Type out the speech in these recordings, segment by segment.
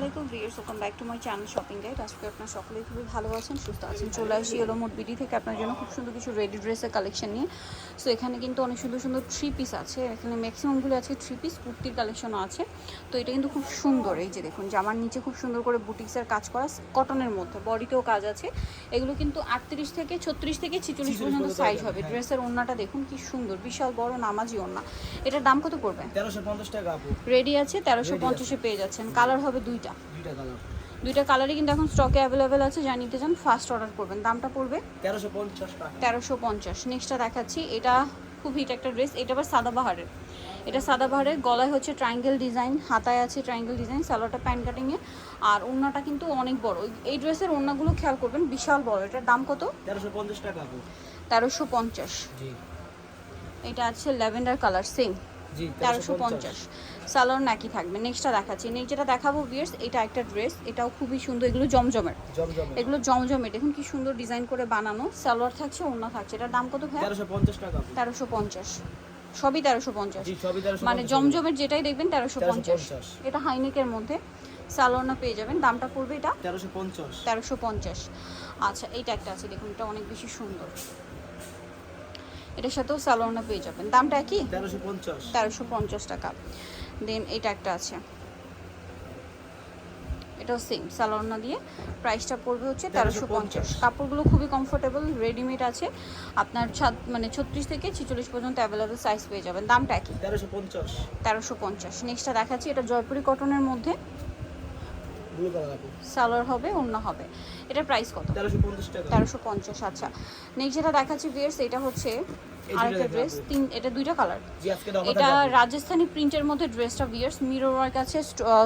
আলাইকুম viewers welcome back to my channel shopping guide. আজকে আপনার সকলেই খুবই ভালো আছেন সুস্থ আছেন। চলে আসি এলো মোট বিডি থেকে আপনার জন্য খুব সুন্দর কিছু রেডি ড্রেসের কালেকশন নিয়ে। সো এখানে কিন্তু অনেক সুন্দর সুন্দর থ্রি পিস আছে। এখানে ম্যাক্সিমামগুলো আছে থ্রি পিস কুর্তির কালেকশনও আছে। তো এটা কিন্তু খুব সুন্দর এই যে দেখুন জামার নিচে খুব সুন্দর করে বুটিক্সের কাজ করা কটনের মধ্যে বডিতেও কাজ আছে। এগুলো কিন্তু আটত্রিশ থেকে ছত্রিশ থেকে ছিচল্লিশ পর্যন্ত সাইজ হবে। ড্রেসের ওড়নাটা দেখুন কি সুন্দর বিশাল বড় নামাজি ওড়না। এটার দাম কত পড়বে? তেরোশো পঞ্চাশ টাকা রেডি আছে তেরোশো পঞ্চাশে পেয়ে যাচ্ছেন। কালার হবে দুইটা। দুইটা কালার দুইটা কালারই কিন্তু এখন স্টকে অ্যাভেলেবেল আছে যা নিতে চান ফার্স্ট অর্ডার করবেন। দামটা পড়বে তেরোশো পঞ্চাশ টাকা। তেরোশো পঞ্চাশ। নেক্সটটা দেখাচ্ছি। এটা খুব হিট একটা ড্রেস এটা আবার সাদাবাহারের এটা সাদাবাহারের গলায় হচ্ছে ট্রায়াঙ্গেল ডিজাইন হাতায় আছে ট্রায়াঙ্গেল ডিজাইন সালোয়ারটা প্যান্ট কাটিংয়ে আর ওড়নাটা কিন্তু অনেক বড়। এই ড্রেসের ওড়নাগুলো খেয়াল করবেন বিশাল বড়। এটার দাম কত? তেরোশো পঞ্চাশ টাকা তেরোশো পঞ্চাশ। এটা আছে ল্যাভেন্ডার কালার সেম তেরোশো পঞ্চাশ। সালোয়ার নাকি থাকবে? নেক্সটটা দেখাচ্ছি। নেক্সট যেটা দেখাবো বিয়ার্স এটা একটা ড্রেস এটাও খুবই সুন্দর এগুলো জমজমের। এগুলো জমজমে দেখুন কি সুন্দর ডিজাইন করে বানানো। সালোয়ার থাকছে ওড়না থাকছে। এটার দাম কত ভাই তেরোশো পঞ্চাশ সবই তেরোশো পঞ্চাশ। মানে জমজমের যেটাই দেখবেন তেরোশো পঞ্চাশ। 1350 এটা হাইনেকের মধ্যে। সালোয়ারনা পেয়ে যাবেন। দামটা পড়বে এটা? তেরোশো পঞ্চাশ। তেরোশো পঞ্চাশ। আচ্ছা এইটা একটা আছে। দেখুন এটা অনেক বেশি সুন্দর। এটার সাথেও সালোয়ারনা পেয়ে যাবেন। দামটা কি তেরোশো পঞ্চাশ। টাকা। দেন এটা একটা আছে। এটাও সেম সালোয়ারনা দিয়ে। প্রাইসটা পড়বে হচ্ছে তেরোশো পঞ্চাশ। কাপড়গুলো খুবই কমফোর্টেবল রেডিমেড আছে। আপনার ছাদ মানে ছত্রিশ থেকে ছিচল্লিশ পর্যন্ত অ্যাভেলেবেল সাইজ পেয়ে যাবেন। দামটা কি তেরোশো পঞ্চাশ। তেরোশো পঞ্চাশ। নেক্সটটা দেখাচ্ছি এটা জয়পুরি কটনের মধ্যে। সালোয়ার হবে অন্য হবে। এটার প্রাইস কত? তেরোশো পঞ্চাশ আচ্ছা। নেক্সট যেটা দেখাচ্ছি ভিয়ার্স এটা হচ্ছে আরেকটা ড্রেস তিন এটা দুইটা কালার এটা রাজস্থানি প্রিন্টের মধ্যে ড্রেসটা ভিয়ার্স মিরর ওয়ার্ক আছে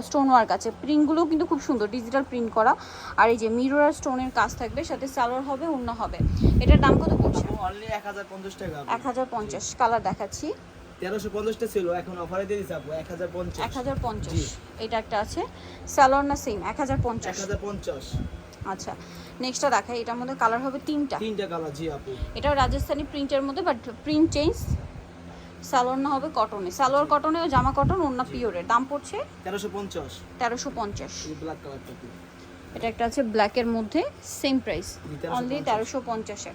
স্টোন ওয়ার্ক আছে। প্রিন্টগুলো কিন্তু খুব সুন্দর ডিজিটাল প্রিন্ট করা। আর এই যে মিরর আর স্টোনের কাজ থাকবে সাথে সালোয়ার হবে অন্য হবে। এটার দাম কত পড়ছে? এক হাজার পঞ্চাশ কালার দেখাচ্ছি। তেরোশো পঞ্চাশটা ছিল এখন অফারে দিয়ে দিচ্ছে আপু এক হাজার পঞ্চাশ। এক হাজার পঞ্চাশ। এটা একটা আছে। সালোয়ার না সেম এক হাজার এক পঞ্চাশ হাজার পঞ্চাশ। আচ্ছা নেক্সটটা দেখাই এটার মধ্যে কালার হবে তিনটা। তিনটা কালার জি আপু। এটাও রাজস্থানি প্রিন্টের মধ্যে বাট প্রিন্ট চেঞ্জ সালোয়ার না হবে কটনে সালোয়ার কটনে ও জামা কটন অন্য পিওরের দাম পড়ছে? তেরোশো পঞ্চাশ। তেরোশো পঞ্চাশ। ব্ল্যাক কালারটা এটা একটা আছে ব্ল্যাকের মধ্যে সেম প্রাইস জি, 1350 অনলি তেরোশো পঞ্চাশে।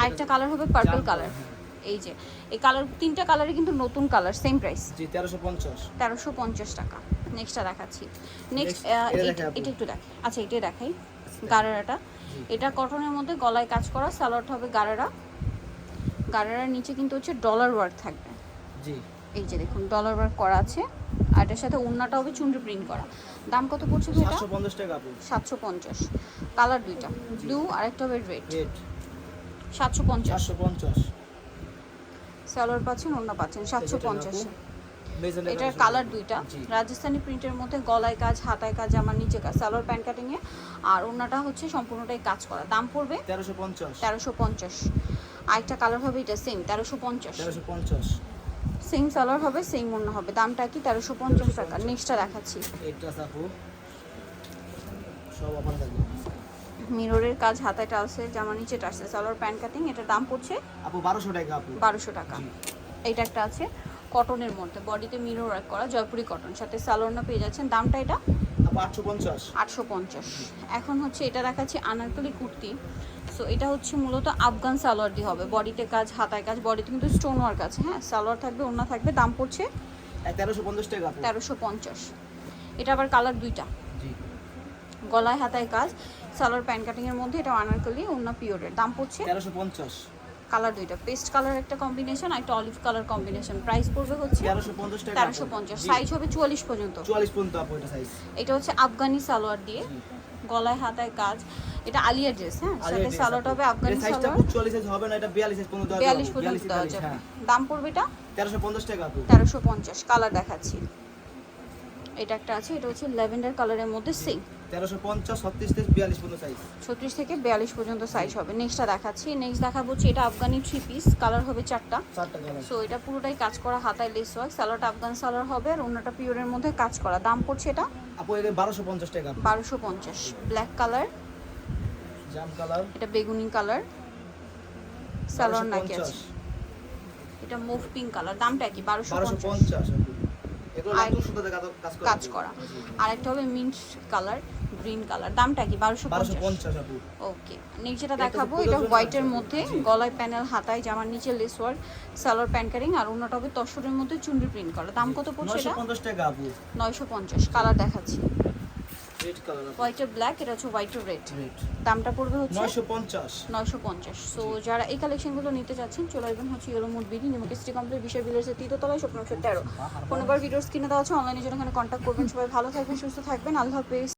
আরেকটা কালার হবে পার্পল কালার হ্যাঁ। এই যে এই কালার তিনটা কালারই কিন্তু নতুন কালার সেম প্রাইস জি তেরোশো পঞ্চাশ। তেরোশো পঞ্চাশ টাকা। নেক্সটটা দেখাচ্ছি। নেক্সট এটা একটু দেখ আচ্ছা এটা দেখাই গারারাটা। এটা কটনের মধ্যে গলায় কাজ করা সালোয়ারটা হবে গারারা। গারারার নিচে কিন্তু হচ্ছে ডলার ওয়ার্ক থাকবে। জি। এই যে দেখুন ডলার ওয়ার্ক করা আছে। আর এটার সাথে ওড়নাটা হবে চুনরি প্রিন্ট করা। দাম কত পড়ছে এটা? সাতশো পঞ্চাশ টাকা আপু। সাতশো পঞ্চাশ। কালার দুইটা। ব্লু আর একটা হবে রেড রেট সাতশো পঞ্চাশ। চারশো পঞ্চাশ। সালোয়ার পাচ্ছেন ওড়না পাচ্ছেন সাতশো এটা পঞ্চাশ। এটার কালার। দুইটা। রাজস্থানি প্রিন্টের মধ্যে গলায় কাজ হাতায় কাজ আমার নিচে কাজ সালোয়ার প্যান্ট কাটিংয়ে আর ওড়নাটা হচ্ছে সম্পূর্ণটাই কাজ করা। দাম পড়বে? তেরোশো পঞ্চাশ। তেরোশো পঞ্চাশ। আরেকটা কালার হবে এটা সেম তেরোশো পঞ্চাশ। তেরোশো পঞ্চাশ। সেম সালোয়ার হবে সেম ওড়না হবে। দামটা কি? তেরোশো পঞ্চাশ টাকা। নেক্সটটা দেখাচ্ছি। আপু সব আমার মিররের কাজ হাতায় টালসে জামা নিচে টালসে সালোয়ার প্যান্ট কাটিং এটার দাম পড়ছে আপু বারোশো টাকা আপু। বারোশো টাকা। জি। এইটা একটা আছে কটনের মধ্যে। বডিতে মিরর ওয়ার্ক করা জয়পুরি কটন সাথে সালোয়ারনা পেয়ে যাচ্ছেন। দামটা এটা আপু আটশো পঞ্চাশ। এখন হচ্ছে এটা দেখাচ্ছি আনারকলি কুর্তি। সো এটা হচ্ছে মূলত আফগান সালোয়ার দিয়ে হবে। বডিতে কাজ হাতায় কাজ বডিতে কিন্তু স্টোন ওয়ার্ক আছে হ্যাঁ? সালোয়ার থাকবে ওড়না থাকবে দাম পড়ছে তেরোশো পঞ্চাশ টাকা তেরোশো পঞ্চাশ। এটা আবার কালার দুইটা। গলায় হাতায় কাজ সালোয়ার প্যান্ট কাটিংয়ের মধ্যে এটা আনারকলি ওড়না পিওরের দাম পড়ছে? তেরোশো পঞ্চাশ। কালার দুইটা। পেস্ট কালার একটা কম্বিনেশন আর একটা অলিভ কালার কম্বিনেশন প্রাইস পড়বে হচ্ছে তেরোশো পঞ্চাশ টাকা তেরোশো পঞ্চাশ। সাইজ হবে চুয়াল্লিশ পর্যন্ত। চুয়াল্লিশ পর্যন্ত আপু এটা সাইজ এটা হচ্ছে আফগানি সালোয়ার দিয়ে। গলায় হাতায় কাজ। এটা আলিয়া ড্রেস হ্যাঁ? সাথে সালোয়ারটা হবে আফগানি সালোয়ার। আপু চুয়াল্লিশ সাইজ হবে না এটা বিয়াল্লিশ সাইজ পর্যন্ত বিয়াল্লিশ পর্যন্ত দেওয়া যাবে। হ্যাঁ। দাম পড়বে এটা? তেরোশো পঞ্চাশ টাকা আপু তেরোশো পঞ্চাশ। কালার দেখাচ্ছি। এটা একটা আছে এটা হচ্ছে ল্যাভেন্ডার কালারের মধ্যে সেম তেরোশো পঞ্চাশ ছত্রিশ থেকে বিয়াল্লিশ পর্যন্ত সাইজ ছত্রিশ থেকে বিয়াল্লিশ পর্যন্ত সাইজ হবে। নেক্সটটা দেখাচ্ছি। নেক্সট দেখাবো এটা আফগানি থ্রি পিস কালার হবে চারটা। চারটা কালার সো এটা পুরোটাই কাজ করা হাতায় লেস ওয়ার্ক সালোয়ারটা আফগান সালোয়ার হবে আর অন্যটা পিওরের মধ্যে কাজ করা। দাম পড়ছে এটা? আপু এটা বারোশো পঞ্চাশ টাকা। বারোশো পঞ্চাশ। ব্ল্যাক কালার জাম কালার এটা বেগুনি কালার সালোয়ার নাকি 1250 আছে এটা মুভ পিঙ্ক কালার দামটা কি? বারোশো পঞ্চাশ। কাজ- করা। আর একটা হবে মিন্ট কালার গ্রিন কালার। দামটা কি? বারোশো পঞ্চাশ। ওকে নিচেটা যেটা দেখাবো এটা হোয়াইটের মধ্যে গলায় প্যানেল হাতায় জামার নিচে লেস ওয়ার্ক সালোয়ার প্যান্টারিং আর অন্যটা হবে তসরের মধ্যে চুন্ডি প্রিন্ট করা। দাম কত পড়ছে নয়শো এটা? পঞ্চাশ নয়শো পঞ্চাশ কালার দেখাচ্ছি। হোয়াইটের ব্ল্যাক এটা হচ্ছে হোয়াইটের রেড রেড দামটা পড়বে হচ্ছে নয়শো পঞ্চাশ। নয়শো পঞ্চাশ। সো যারা এই কালেকশনগুলো নিতে চাচ্ছেন চলে আসবেন হচ্ছে ইয়েলো মুড বিডি নিমকে সিটি কমপ্লিট বিষয় বিলের তৃতীয়তলায় স্বপ্ন তেরো। ভিডিওস কিনে দেওয়া আছে অনলাইনে জন্য এখানে কন্ট্যাক্ট করবেন। সবাই ভালো থাকবেন সুস্থ থাকবেন। আল্লাহ হাফেজ।